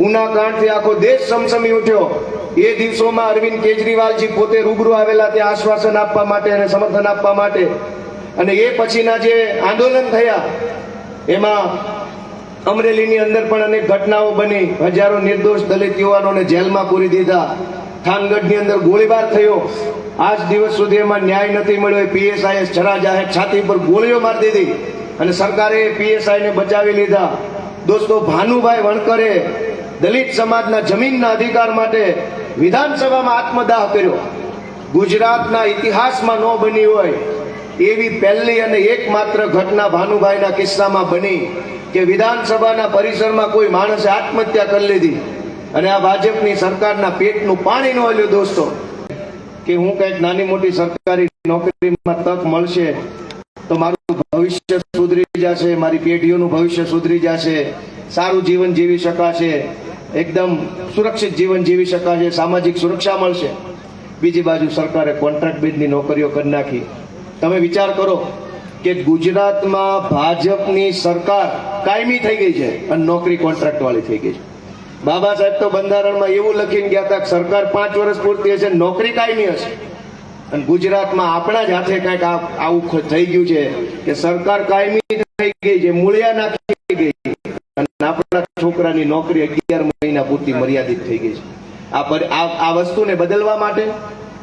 ઉના કાંઠથી આખો દેશ સમસમી ઉઠ્યો. એ દિવસોમાં અરવિંદ કેજરીવાલજી પોતે રૂબરૂ આવેલા ત્યાં આશ્વાસન આપવા માટે અને સમર્થન આપવા માટે. અને એ પછીના જે આંદોલન થયા, એમાં અમરેલીની અંદર પણ અનેક ઘટનાઓ બની. હજારો નિર્દોષ દલિત યુવાનોને જેલમાં પૂરી દીધા. થાનગઢની અંદર ગોળીબાર થયો. આજ દિવસ સુધી એમાં ન્યાય નથી મળ્યો. પીએસઆઈએ છરા જાહેર છાતી પર ગોળીઓ મારી દીધી. અને સરકારે પીએસઆઈને બચાવી લીધા. દોસ્તો, ભાનુભાઈ વણકરે દલિત સમાજના જમીનના અધિકાર માટે વિધાનસભામાં આત્મદાહ કર્યો. ગુજરાતના ઇતિહાસમાં ન બની હોય એવી પહેલી અને એકમાત્ર ઘટના ભાનુભાઈના કિસ્સામાં બની કે વિધાનસભાના પરિસરમાં કોઈ માણસે આત્મહત્યા કરી લીધી અને આ ભાજપની સરકારના પેટનું પાણી ન હલ્યું દોસ્તો. કે હું કંઈક નાની મોટી સરકારી નોકરીમાં તક મળશે તો મારું ભવિષ્ય સુધરી જશે, મારી પેઢીઓનું ભવિષ્ય સુધરી જશે, સારું જીવન જીવી શકાશે. એકદમ સુરક્ષિત જીવન જીવી શકાશે, સામાજિક સુરક્ષા મળશે. બીજી બાજુ સરકારે કોન્ટ્રાક્ટ બેઝની નોકરીઓ કરી નાખી. તમે વિચાર કરો કે ગુજરાતમાં ભાજપની સરકાર કાયમી થઈ ગઈ છે અને નોકરી કોન્ટ્રાક્ટ વાળી થઈ ગઈ છે. બાબા સાહેબ તો બંધારણમાં એવું લખીને ગયા હતા કે સરકાર પાંચ વર્ષ પૂરતી હશે, નોકરી કાયમી હશે. અને ગુજરાતમાં આપણા જ હાથે કંઈક આવું થઈ ગયું છે કે સરકાર કાયમી થઈ ગઈ છે, મૂળિયા નાખી ગઈ છોકરાની નોકરી અગિયાર મહિના પૂરતી મર્યાદિત થઈ ગઈ છે. આ આ વસ્તુને બદલવા માટે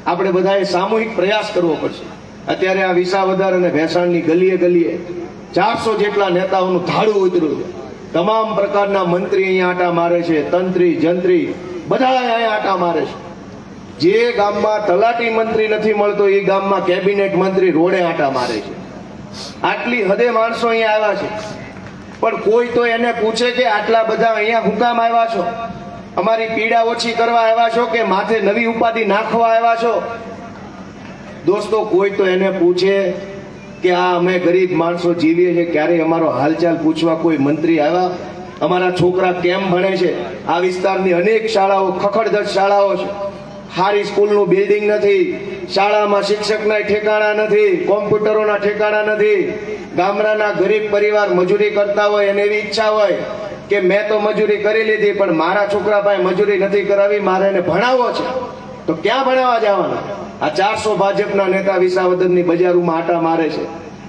આપણે બધાએ સામૂહિક પ્રયાસ કરવો પડશે. અત્યારે આ વિસાવદર અને ભેસાણની ગલીએ ગલીએ ચારસો જેટલા નેતાઓનું ધાડું ઉતર્યું છે. તમામ પ્રકારના મંત્રી અહીંયા આટા મારે છે, તંત્રી, જંત્રી બધા અહીંયા આટા મારે છે. જે ગામમાં તલાટી મંત્રી નથી મળતો, એ ગામમાં કેબિનેટ મંત્રી રોડે આટા મારે છે. આટલી હદે માણસો અહીંયા આવ્યા છે. પણ કોઈ તો એને પૂછે કે આટલા બધા અહીંયા હું કામ આવ્યા છો? અમારી પીડા ઓછી કરવા આવ્યા છો કે માથે નવી ઉપાધિ નાખવા આવ્યા છો? દોસ્તો, કોઈ તો એને પૂછે કે આ અમે ગરીબ માણસો જીવીએ છીએ, ક્યારેય અમારો હાલચાલ પૂછવા કોઈ મંત્રી આવ્યા? અમારા છોકરા કેમ ભણે છે? આ વિસ્તારની અનેક શાળાઓ ખખડધજ શાળાઓ છે. સારી સ્કૂલનું બિલ્ડિંગ નથી. શાળામાં શિક્ષકના ઠેકાણા નથી, કોમ્પ્યુટરોના ઠેકાણા નથી. ગામડાના ગરીબ પરિવાર મજૂરી કરતા હોય અને એવી ઈચ્છા હોય કે મેં તો મજૂરી કરી લીધી, પણ મારા છોકરા પાસે મજૂરી નથી કરાવી, મારે એને ભણાવવો છે. તો ક્યાં ભણાવવા જવાના? આ ચારસો ભાજપના નેતા વિસાવદરની બજારોમાં આટા મારે છે.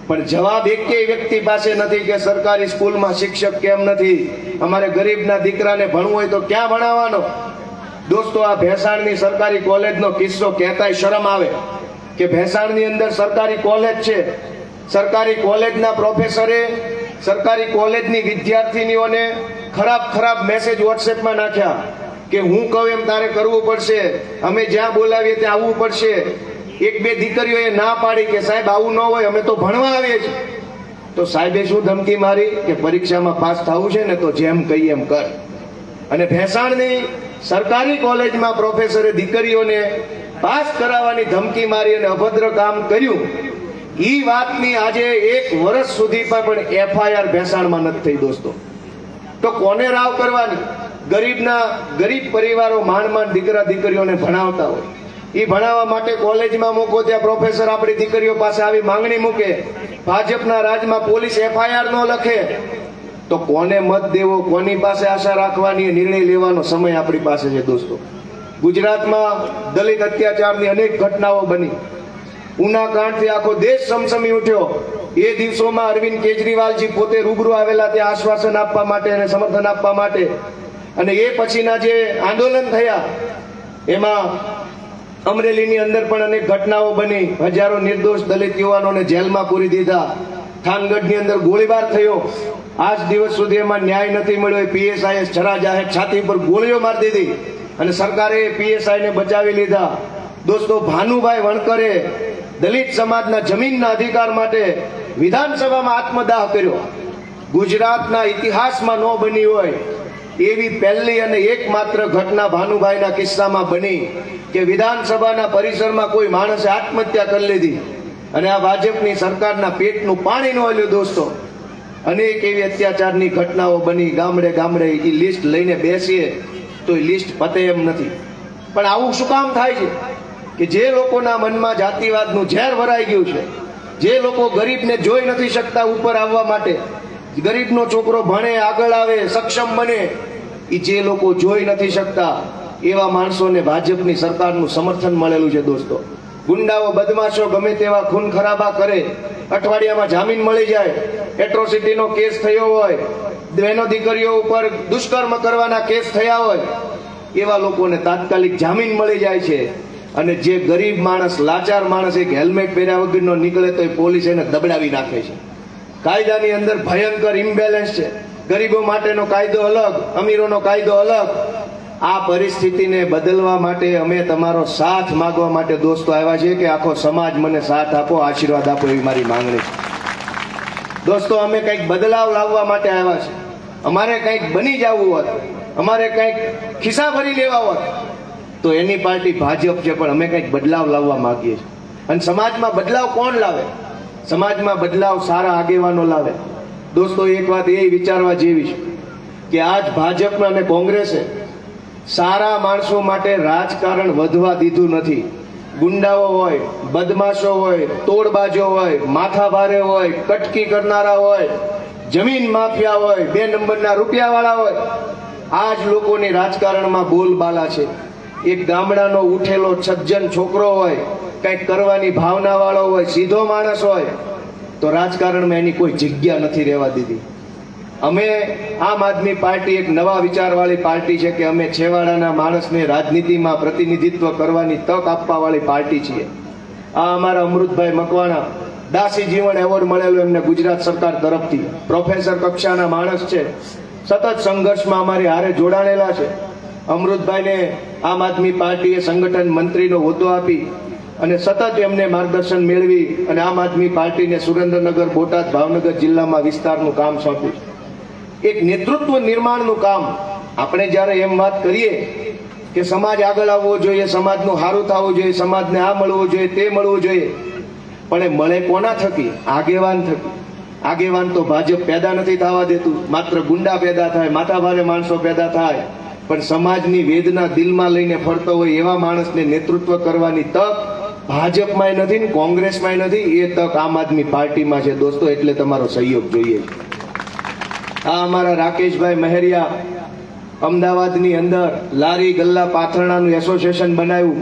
પણ જવાબ એકેય વ્યક્તિ પાસે નથી કે સરકારી સ્કૂલમાં શિક્ષક કેમ નથી? અમારે ગરીબના દીકરાને ભણવું હોય તો ક્યાં ભણાવવાનો? દોસ્તો, આ ભેસાણની સરકારી કોલેજનો કિસ્સો કહેતાય શરમ આવે કે ભેસાણની અંદર સરકારી કોલેજ છે. સરકારી કોલેજના પ્રોફેસરે સરકારી કોલેજની વિદ્યાર્થીનીઓને ખરાબ ખરાબ મેસેજ વોટ્સએપમાં નાખ્યા કે હું કહું એમ તારે કરવું પડશે. અમે જ્યાં બોલાવીએ ત્યાં આવવું પડશે. એક બે દીકરીઓએ ના પાડી કે સાહેબ આવું ન હોય, અમે તો ભણવા આવીએ છીએ. તો સાહેબે શું ધમકી મારી કે પરીક્ષામાં પાસ થવું છે ને તો જેમ કહીએ એમ કર. અને ભેસાણની સરકારી કોલેજમાં પ્રોફેસરે દીકરીઓને પાસ કરાવવાની ધમકી મારી અને અભદ્ર કામ કર્યું. એ વાતની આજે એક વર્ષ સુધી પણ એફઆઈઆર ભેસાણમાં નથી થઈ દોસ્તો. તો કોને રાવ કરવાની? ગરીબના, ગરીબ પરિવારો માંડ માંડ દીકરા દીકરીઓને ભણાવતા હોય. એ ભણાવવા માટે કોલેજમાં મૂકો ત્યાં પ્રોફેસર આપણી દીકરીઓ પાસે આવી માંગણી મૂકે. ભાજપના રાજમાં પોલીસ એફઆઈઆર ન લખે. તો કોને મત દેવો, કોની પાસે આશા રાખવાની નિર્ણય લેવાનો સમય આપણી પાસે છે દોસ્તો. ગુજરાતમાં દલિત અત્યાચારની અનેક ઘટનાઓ બની. ઉના કાંઠથી આખો દેશ સમસમી ઉઠ્યો. એ દિવસોમાં અરવિંદ કેજરીવાલજી પોતે રૂબરૂ આવેલા ત્યાં આશ્વાસન આપવા માટે અને સમર્થન આપવા માટે. અને એ પછીના જે આંદોલન થયા, એમાં અમરેલીની અંદર પણ અનેક ઘટનાઓ બની. હજારો નિર્દોષ દલિત યુવાનોને જેલમાં પૂરી દીધા. થાનગઢની અંદર ગોળીબાર થયો. આજ દિવસ સુધી એમાં ન્યાય નથી મળ્યો. પીએસઆઈએ છરા જાહેર છાતી પર ગોળીઓ મારી દીધી અને સરકારે પીએસઆઈને બચાવી લીધા. દોસ્તો, ભાનુભાઈ વણકરે દલિત સમાજના જમીનના અધિકાર માટે વિધાનસભામાં આત્મદાહ કર્યો. ગુજરાતના ઇતિહાસમાં ન બની હોય એવી પહેલી અને એકમાત્ર ઘટના ભાનુભાઈના કિસ્સામાં બની કે વિધાનસભાના પરિસરમાં કોઈ માણસે આત્મહત્યા કરી લીધી. અને આ ભાજપની સરકારના પેટનું પાણી ન હલ્યું, દોસ્તો. અનેક એવી અત્યાચારની ઘટનાઓ બની. ગામડે ગામડે એ લિસ્ટ લઈને બેસીએ તો એ લિસ્ટ પતે એમ નથી. પણ આવું શું કામ થાય છે? કે જે લોકોના મનમાં જાતિવાદનું ઝેર ભરાઈ ગયું છે, જે લોકો ગરીબને જોઈ નથી શકતા ઉપર આવવા માટે, ગરીબનો છોકરો ભણે, આગળ આવે, સક્ષમ બને એ જે લોકો જોઈ નથી શકતા, એવા માણસોને ભાજપની સરકારનું સમર્થન મળેલું છે દોસ્તો. ગુંડાઓ બદમાશો ગમે તેવા ખૂન ખરાબા કરે. અઠવાડિયામાં જામીન મળી જાય. એટ્રોસિટીનો કેસ થયો હોય. બહેનો દીકરીઓ ઉપર દુષ્કર્મ કરવાના કેસ થયા હોય. એવા લોકોને તાત્કાલિક જામીન મળી જાય છે. અને જે ગરીબ માણસ, લાચાર માણસ એક હેલ્મેટ પહેર્યા વગરનો નીકળે તો એ પોલીસ એને દબડાવી નાખે છે. કાયદાની અંદર ભયંકર ઇમ્બેલેન્સ છે. ગરીબો માટેનો કાયદો અલગ, અમીરોનો કાયદો અલગ. આ પરિસ્થિતિને બદલવા માટે અમે તમારો સાથ માગવા માટે દોસ્તો આવ્યા છીએ કે આખો સમાજ મને સાથ આપો, આશીર્વાદ આપો એવી મારી માંગણી છે. દોસ્તો, અમે કંઈક બદલાવ લાવવા માટે આવ્યા છે અમારે કંઈક બની જવું હોત, અમારે કંઈક ખિસ્સા ભરી લેવા હોત, તો એની પાર્ટી ભાજપ છે, પણ અમે કંઈક બદલાવ લાવવા માગીએ છીએ. અને સમાજમાં બદલાવ કોણ લાવે? સમાજમાં બદલાવ સારા આગેવાનો લાવે. દોસ્તો, એક વાત એ વિચારવા જેવી છે કે આજ ભાજપ અને કોંગ્રેસે સારા માણસો માટે રાજકારણ વધવા દીધું નથી. ગુંડાઓ હોય, બદમાશો હોય, તોડબાજો હોય, માથાભારે હોય, કટકી કરનારા હોય, જમીન માફિયા હોય, બે નંબરના રૂપિયાવાળા હોય આ જ લોકોની રાજકારણમાં બોલબાલા છે. એક ગામડાનો ઉઠેલો છજ્જન છોકરો હોય, કંઈક કરવાની ભાવનાવાળો હોય, સીધો માણસ હોય, તો રાજકારણમાં એની કોઈ જગ્યા નથી રહેવા દીધી. અમે આમ આદમી પાર્ટી એક નવા વિચારવાળી પાર્ટી છે કે અમે છેવાડાના માણસને રાજનીતિમાં પ્રતિનિધિત્વ કરવાની તક આપવાવાળી પાર્ટી છીએ. આ અમારા અમૃતભાઈ મકવાણા દાસી જીવન એવોર્ડ મળેલો એમને ગુજરાત સરકાર તરફથી. પ્રોફેસર કક્ષાના માણસ છે. સતત સંઘર્ષમાં અમારી હારે જોડાણેલા છે. અમૃતભાઈને આમ આદમી પાર્ટીએ સંગઠન મંત્રીનો હોદ્દો આપી અને સતત એમને માર્ગદર્શન મેળવી અને આમ આદમી પાર્ટીને સુરેન્દ્રનગર બોટાદ ભાવનગર જિલ્લામાં વિસ્તારનું કામ સોંપ્યું છે. એક નેતૃત્વ નિર્માણનું કામ આપણે જ્યારે એમ વાત કરીએ કે સમાજ આગળ આવવો જોઈએ, સમાજનું સારું થવું જોઈએ, સમાજને આ મળવું જોઈએ, તે મળવું જોઈએ. પણ એ મળે કોના થકી? આગેવાન થકી. આગેવાન તો ભાજપ પેદા નથી થવા દેતું. માત્ર ગુંડા પેદા થાય, માથાભારે માણસો પેદા થાય. પણ સમાજની વેદના દિલમાં લઈને ફરતો હોય એવા માણસને નેતૃત્વ કરવાની તક ભાજપમાંય નથી ને કોંગ્રેસમાંય નથી. એ તક આમ આદમી પાર્ટીમાં છે. દોસ્તો, એટલે તમારો સહયોગ જોઈએ. આ અમારા રાકેશભાઈ મહેરિયા અમદાવાદની અંદર લારી ગલ્લા પાથરણાનું એસોસિએશન બનાવ્યું.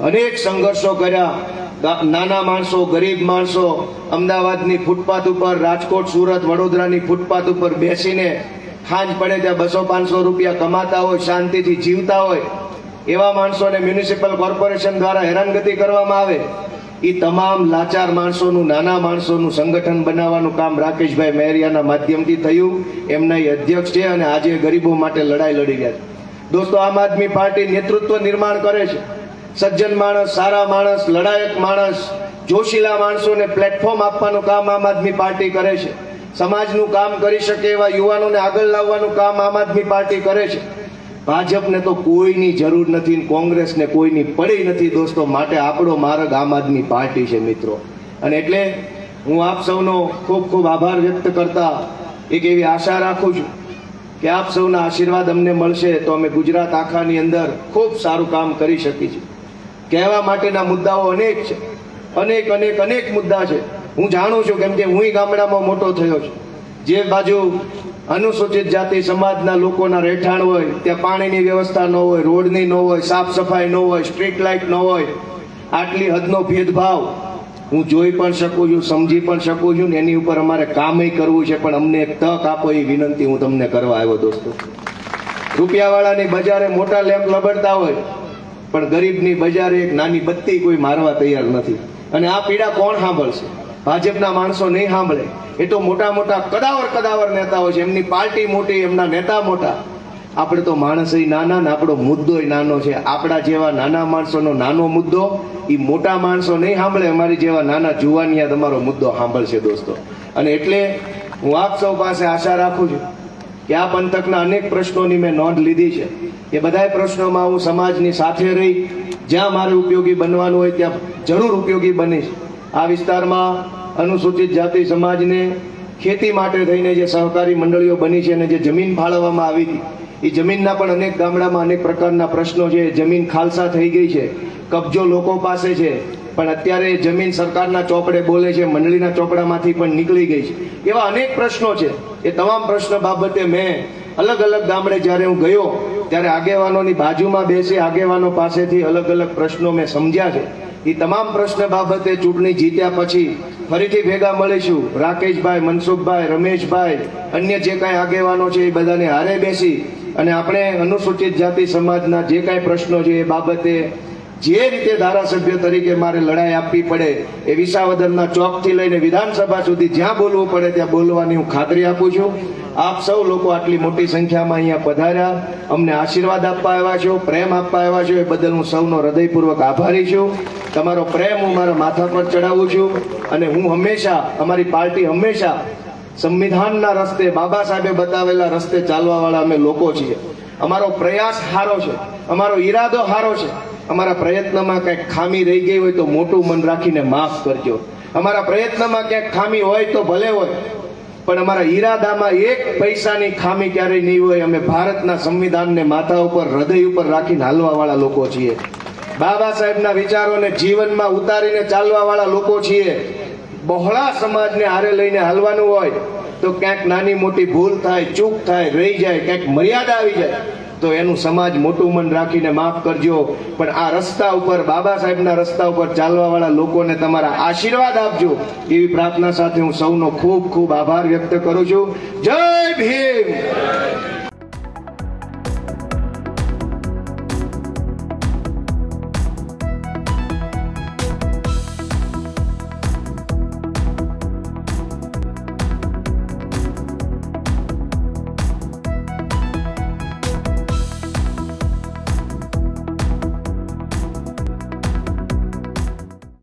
અનેક સંઘર્ષો કર્યા. નાના માણસો, ગરીબ માણસો અમદાવાદની ફૂટપાથ ઉપર, રાજકોટ, સુરત, વડોદરાની ફૂટપાથ ઉપર બેસીને ખાંજ પડે ત્યાં બસો પાંચસો રૂપિયા કમાતા હોય, શાંતિથી જીવતા હોય, એવા માણસોને મ્યુનિસિપલ કોર્પોરેશન દ્વારા હેરાનગતિ કરવામાં આવે. એ તમામ લાચાર માણસોનું, નાના માણસોનું સંગઠન બનાવવાનું કામ રાકેશભાઈ મહેરિયાના માધ્યમથી થયું. એમના એ અધ્યક્ષ છે અને આજે ગરીબો માટે લડાઈ લડી રહ્યા છે. દોસ્તો, આમ આદમી પાર્ટી નેતૃત્વ નિર્માણ કરે છે. સજ્જન માણસ, સારા માણસ, લડાયક માણસ, જોશીલા માણસોને પ્લેટફોર્મ આપવાનું કામ આમ આદમી પાર્ટી કરે છે. સમાજનું કામ કરી શકે એવા યુવાનોને આગળ લાવવાનું કામ આમ આદમી પાર્ટી કરે છે. ભાજપને તો કોઈની જરૂર નથી કોંગ્રેસને કોઈની પડી નથી દોસ્તો, માટે આપણો માર્ગ આમ આદમી પાર્ટી છે મિત્રો. અને એટલે હું આપ સૌનો ખૂબ ખૂબ આભાર વ્યક્ત કરતા એક એવી આશા રાખું છું કે આપ સૌના આશીર્વાદ અમને મળશે તો અમે ગુજરાત આખાની અંદર ખૂબ સારું કામ કરી શકીશું કહેવા માટેના મુદ્દાઓ અનેક છે. અનેક અનેક અનેક મુદ્દા છે. હું જાણું છું કેમ કે હું ગામડામાં મોટો થયો છું. જે બાજુ અનુસૂચિત જાતિ સમાજના લોકોના રહેઠાણ હોય, ત્યાં પાણીની વ્યવસ્થા ન હોય, રોડની ન હોય, સાફ સફાઈ ન હોય, સ્ટ્રીટ લાઇટ ન હોય, આટલી હદનો ભેદભાવ હું જોઈ પણ શકું છું, સમજી પણ શકું છું ને એની ઉપર અમારે કામય કરવું છે, પણ અમને એક તક આપો એ વિનંતી હું તમને કરવા આવ્યો, દોસ્તો. રૂપિયાવાળાની બજારે મોટા લેમ્પ લબડતા હોય, પણ ગરીબની બજારે એક નાની બત્તી કોઈ મારવા તૈયાર નથી. અને આ પીડા કોણ સાંભળશે? ભાજપના માણસો નહીં સાંભળે. એ તો મોટા મોટા કદાવર કદાવર નેતાઓ છે. એમની પાર્ટી મોટી, એમના નેતા મોટા. આપણે તો માણસ નાના ને આપણો મુદ્દો નાનો છે. આપણા જેવા નાના માણસોનો નાનો મુદ્દો એ મોટા માણસો નહીં સાંભળે. અમારી જેવા નાના જુવાનિયા તમારો મુદ્દો સાંભળશે દોસ્તો. અને એટલે હું આપ સૌ પાસે આશા રાખું છું કે આ પંથકના અનેક પ્રશ્નોની મેં નોંધ લીધી છે. એ બધાય પ્રશ્નોમાં હું સમાજની સાથે રહી. જ્યાં મારે ઉપયોગી બનવાનું હોય ત્યાં જરૂર ઉપયોગી બનીશ. આ વિસ્તારમાં અનુસૂચિત જાતિ સમાજને ખેતી માટે થઈને જે સહકારી મંડળીઓ બની છે અને જે જમીન ફાળવવામાં આવી હતી, એ જમીનના પણ અનેક ગામડામાં અનેક પ્રકારના પ્રશ્નો છે. જમીન ખાલસા થઈ ગઈ છે, કબજો લોકો પાસે છે, પણ અત્યારે જમીન સરકારના ચોપડે બોલે છે, મંડળીના ચોપડામાંથી પણ નીકળી ગઈ છે. એવા અનેક પ્રશ્નો છે. એ તમામ પ્રશ્ન બાબતે મેં અલગ અલગ ગામડે જ્યારે હું ગયો, ત્યારે આગેવાનોની બાજુમાં બેસી આગેવાનો પાસેથી અલગ અલગ પ્રશ્નો મેં સમજ્યા છે. એ તમામ પ્રશ્ન બાબતે ચૂંટણી જીત્યા પછી ફરીથી ભેગા મળીશું. રાકેશભાઈ, મનસુખભાઈ, રમેશભાઈ, અન્ય જે કાંઈ આગેવાનો છે એ બધાને હારે બેસી અને આપણે અનુસૂચિત જાતિ સમાજના જે કાંઈ પ્રશ્નો છે એ બાબતે જે રીતે ધારાસભ્ય તરીકે મારે લડાઈ આપવી પડે એ વિસાવદરના ચોકથી લઈને વિધાનસભા સુધી જ્યાં બોલવું પડે ત્યાં બોલવાની હું ખાતરી આપું છું. આપ સૌ લોકો આટલી મોટી સંખ્યામાં અહીંયા પધાર્યા. અમને આશીર્વાદ આપવા આવ્યા છો, પ્રેમ આપવા આવ્યા છો, એ બદલ હું સૌનો હૃદયપૂર્વક આભારી છું. તમારો પ્રેમ હું મારા માથા પર ચડાવું છું અને હું હંમેશા, અમારી પાર્ટી હંમેશા સંવિધાનના રસ્તે, બાબા સાહેબે બતાવેલા રસ્તે ચાલવાવાળા અમે લોકો છીએ. અમારો પ્રયાસ સારો છે, અમારો ઈરાદો સારો છે. અમારા પ્રયત્નમાં કંઈક ખામી રહી ગઈ હોય તો મોટું મન રાખીને માફ કરજો. અમારા પ્રયત્નમાં ક્યાંક ખામી હોય તો ભલે હોય પણ અમારા ઈરાદામાં એક પૈસાની ખામી ક્યારેય નહીં હોય. અમે ભારતના સંવિધાનને માથા ઉપર, હૃદય ઉપર રાખીને હાલવા વાળા લોકો છીએ. બાબા સાહેબના વિચારોને જીવનમાં ઉતારીને ચાલવા વાળા લોકો છીએ. બહોળા સમાજને હારે લઈને હાલવાનું હોય તો ક્યાંક નાની મોટી ભૂલ થાય, ચૂક થાય, રહી જાય, ક્યાંક મર્યાદા આવી જાય. તો એનું સમાજ મોટું મન રાખીને માફ કરજો. પણ આ રસ્તા ઉપર, બાબા સાહેબના રસ્તા ઉપર ચાલવા વાળા લોકોને તમારા આશીર્વાદ આપજો. એવી પ્રાર્થના સાથે હું સૌનો ખૂબ ખૂબ આભાર વ્યક્ત કરું છું. જય ભીમ!